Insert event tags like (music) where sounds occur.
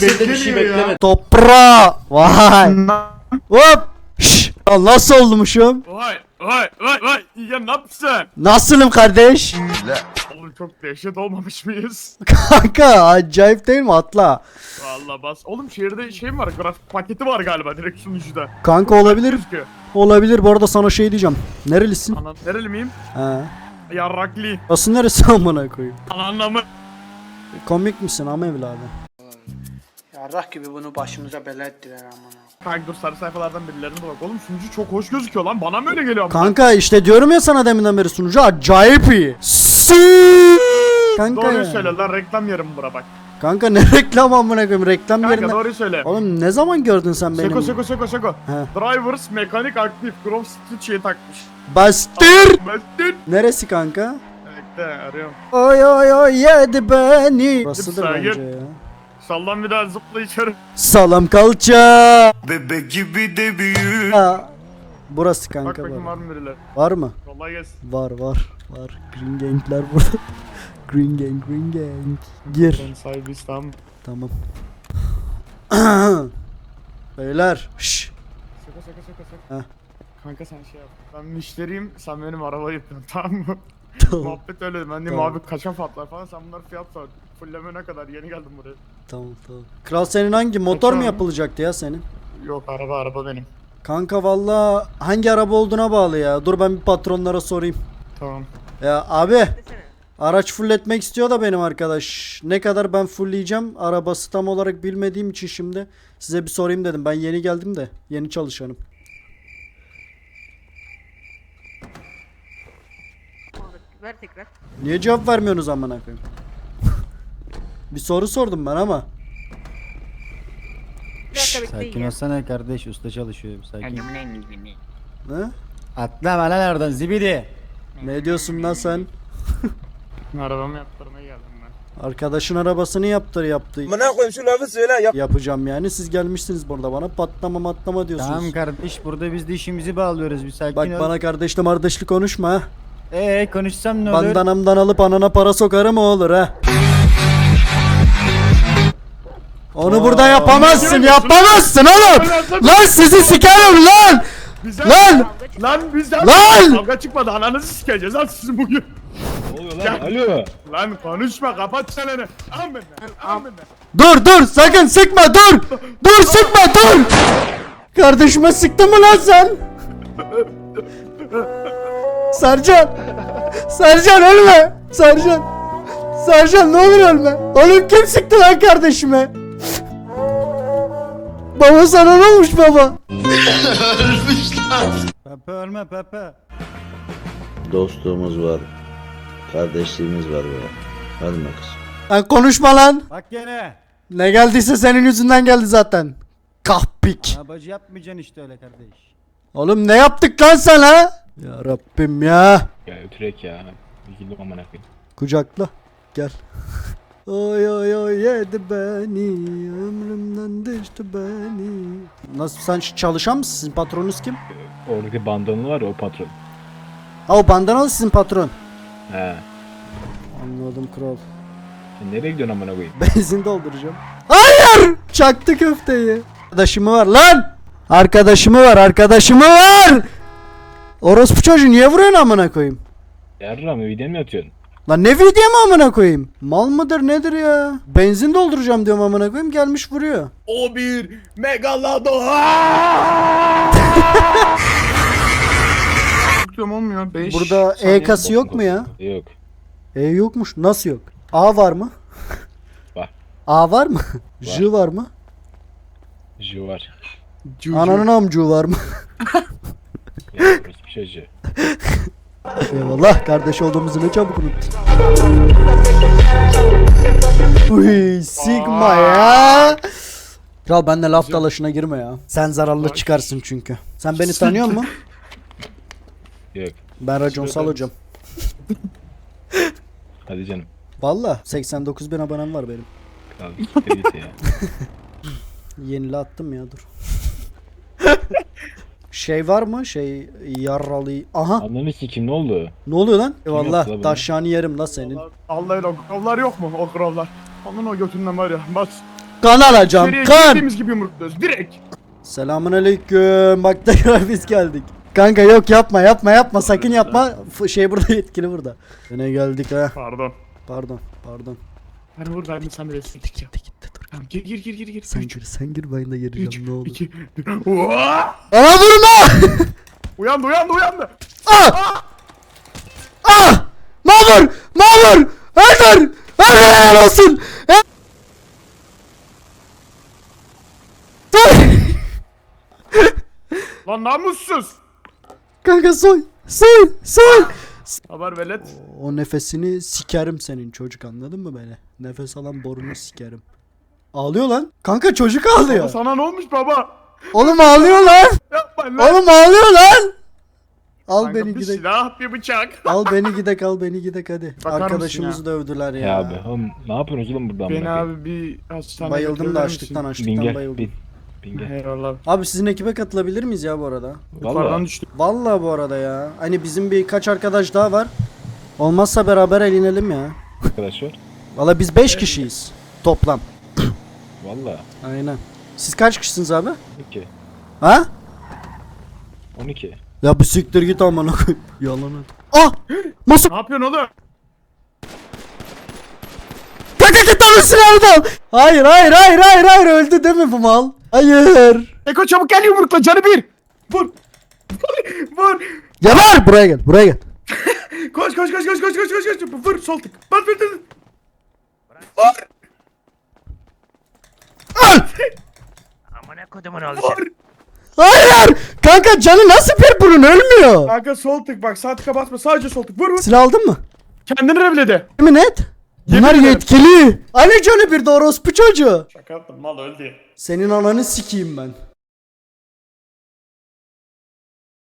Kimse de bir şey bekleme. Toprağa. Vay. Hop. Şş. Ya Nasıl olmuşum? Vay vay vay vay. Ya ne yaptın? Nasılım kardeş? Oğlum çok dehşet olmamış mıyız? (laughs) Kanka acayip değil mi atla? Vallahi bas. Oğlum şehirde şey mi var? Grafik paketi var galiba direkt sunucuda. Kanka olabilir. Gözüküyor. Olabilir bu arada sana şey diyeceğim. Nerelisin? Anan nereli miyim? He. Yarrakli. Burası neresi (laughs) amına koyayım? Ananla Komik misin ama evladı? Yarrak gibi bunu başımıza bela ettiler amına. Kanka dur sarı sayfalardan birilerine de bak. Oğlum sunucu çok hoş gözüküyor lan. Bana mı öyle geliyor? ama? Kanka işte diyorum ya sana deminden beri sunucu acayip iyi. Si. Kanka Doğruyu ya. söyle lan reklam yerim bura bak. Kanka ne (laughs) reklam amına koyayım reklam Kanka yerine. doğruyu söyle. Oğlum ne zaman gördün sen benim? Seko seko seko seko. He. Drivers mekanik aktif. Grove Street şeyi takmış. Bastır. Mesut. Neresi kanka? Bekle arıyorum. Oy oy oy yedi beni. Burasıdır bence ya. Sallan bir daha zıpla içeri. Salam kalça. Bebek gibi de büyür Ha. Burası Bak kanka bakayım var. var mı birileri? Var mı? Kolay gelsin. Var var var. Green Gang'ler burada. (laughs) Green Gang Green Gang. Gir. Ben sahibi İstanbul. Tamam. (clears throat) Beyler. Şş. Seko seko seko seko. Heh. Kanka sen şey yap. Ben müşteriyim sen benim arabayı yapıyorsun (laughs) tamam mı? Tamam. Muhabbet öyle. Ben diyeyim Tamam. abi kaça patlar falan sen bunlar fiyat sor. Fulleme ne kadar yeni geldim buraya. Tamam tamam. Kral senin hangi motor mu Kaçalım. yapılacaktı ya senin? Yok araba araba benim. Kanka valla hangi araba olduğuna bağlı ya. Dur ben bir patronlara sorayım. Tamam. Ya abi araç fulletmek istiyor da benim arkadaş. Ne kadar ben fullleyeceğim arabası tam olarak bilmediğim için şimdi size bir sorayım dedim. Ben yeni geldim de yeni çalışanım. Ver tekrar. Niye cevap vermiyorsunuz amına koyayım? bir soru sordum ben ama. Bir dakika bekleyin Sakin ya. olsana kardeş usta çalışıyor sakin. Ne? Atlama lan oradan zibidi. Ne diyorsun lan sen? (laughs) Arabamı yaptırmaya geldim ben. Arkadaşın arabasını yaptır yaptı. Bana koyayım şu lafı söyle yap Yapacağım yani siz gelmişsiniz burada bana patlama matlama diyorsunuz. Tamam kardeş burada biz de işimizi bağlıyoruz bir sakin Bak ol. bana kardeşle kardeşli konuşma ha. Eee konuşsam ne olur? Bandanamdan alıp anana para sokarım o olur ha. Onu burada yapamazsın, yapamazsın oğlum. Lan sizi sikerim lan. Bizden Lan! Lan bizden Lan! Kavga çıkmadı ananızı sikeceğiz lan sizi bugün. Ne oluyor lan? Alo. Lan konuşma kapat çeneni. Al benden. Dur dur sakın sıkma dur. Dur sıkma dur. Kardeşime sıktın mı lan sen? (laughs) Sercan. Sercan ölme. Sercan. Sercan ne olur ölme. Oğlum kim sıktı lan kardeşime? Baba sana ne olmuş baba? Pepe ölme Pepe. Dostluğumuz var. Kardeşliğimiz var böyle. Hadi kız. Lan konuşma lan. Bak gene. Ne geldiyse senin yüzünden geldi zaten. Kahpik. Abacı yapmayacaksın işte öyle kardeş. Oğlum ne yaptık lan sana? Ya Rabbim ya. Ya ötürek ya. Bilgilim amına koyayım. Kucakla. Gel. (laughs) Oy oy oy yedi beni ömrümden düştü beni. Nasıl sen çalışan mısın? Sizin patronunuz kim? Oradaki bandanı var ya o patron. Ha o bandanalı sizin patron. He. Anladım kral. Sen nereye gidiyorsun amına koyayım? (laughs) Benzin dolduracağım. Hayır! Çaktı köfteyi. Arkadaşımı var lan! Arkadaşımı var, arkadaşımı var! Orospu çocuğu niye vuruyorsun amına koyayım? Yarra mı videon mi atıyorsun? Lan ne video mu amına koyayım? Mal mıdır nedir ya? Benzin dolduracağım diyorum amına koyayım gelmiş vuruyor. O bir megalado. Tutuyorum olmuyor 5 Burada E kası yok mu ya? Yok. E yokmuş. Nasıl yok? A var mı? Var. A var mı? J var mı? J var. Ananın amcuğu var mı? (laughs) çocuğu. Eyvallah kardeş olduğumuzu ne çabuk unuttun. Uy Sigma ya. Kral benimle laf dalaşına girme ya. Sen zararlı çıkarsın çünkü. Sen beni tanıyor musun? Yok. Ben Raconsal hocam. Hadi canım. Valla 89 bin abonem var benim. Git ya. (laughs) Yenile attım ya dur. (laughs) şey var mı? Şey yarralı. Aha Ananı sikim ne oldu? ne oluyor lan? yaptı la Eyvallah bunu? taşşanı yerim la senin. Allah'ın o grovlar yok mu? O grovlar. Onun o götünden var ya bas. Kan alacağım İçeriye kan. girdiğimiz gibi yumrukluyoruz direkt. Selamun aleyküm. Bak tekrar biz geldik. Kanka yok yapma yapma yapma sakın yapma. F- şey burada yetkili burada. Yine geldik ha. Pardon. Pardon pardon. Ben buradaydım sen de sıktık ya. Tamam gir gir gir gir gir. Sen Üç, gir sen gir ben de gireceğim üç, ne olur. iki! Ana vurma! (laughs) Uyandı uyandı uyandı. ah! Ah! Mamur! Mamur! Öldür! Öldür olsun! (laughs) Lan namussuz. Kanka soy! Soy! Soy! Haber velet. O nefesini sikerim senin çocuk anladın mı beni? Nefes alan borunu sikerim. Ağlıyor lan. Kanka çocuk Baba ağlıyor. sana ne olmuş baba? Oğlum ağlıyor lan. Yapma lan. Oğlum ağlıyor lan. Al Kanka, beni bir gidek. silah bir bıçak. Al beni gidek al beni gidek hadi. Bakar Arkadaşımızı dövdüler ya. Ya, abi oğlum ne yapıyorsunuz oğlum buradan? Beni bakayım? abi bir hastaneye Bayıldım da açlıktan misin? açlıktan Bin gel bayıldım. bin. Bin gel. Eyvallah. Abi sizin ekibe katılabilir miyiz ya bu arada? Yukarıdan Valla. düştük. Vallahi bu arada ya. Hani bizim birkaç arkadaş daha var. Olmazsa beraber eğlenelim ya. Arkadaşlar. Valla biz 5 kişiyiz toplam. Valla. Aynen. Siz kaç kişisiniz abi? 12. Ha? 12. Ya bir siktir git amına koyayım. (laughs) Yalan at. Ah! Nasıl? Ne yapıyorsun oğlum? Kanka git lan silahını Hayır hayır hayır hayır hayır öldü değil mi bu mal? Hayır. Eko çabuk gel yumrukla canı bir. Vur. Vur. Geber buraya gel buraya gel. (laughs) Koş koş koş koş koş koş koş koş. Vur sol tık. Bas vur vur. Vur. Amına kodumun oğlu Vur. Hayır! Kanka canı nasıl bir bunun ölmüyor. Kanka sol tık bak sağ tıka basma sadece sol tık. Vur vur. Silah aldın mı? Kendini revledi. Yemin et. Bunlar ederim. yetkili. Hani canı bir de orospu çocuğu. Şaka yaptım mal öldü. Senin ananı sikeyim ben.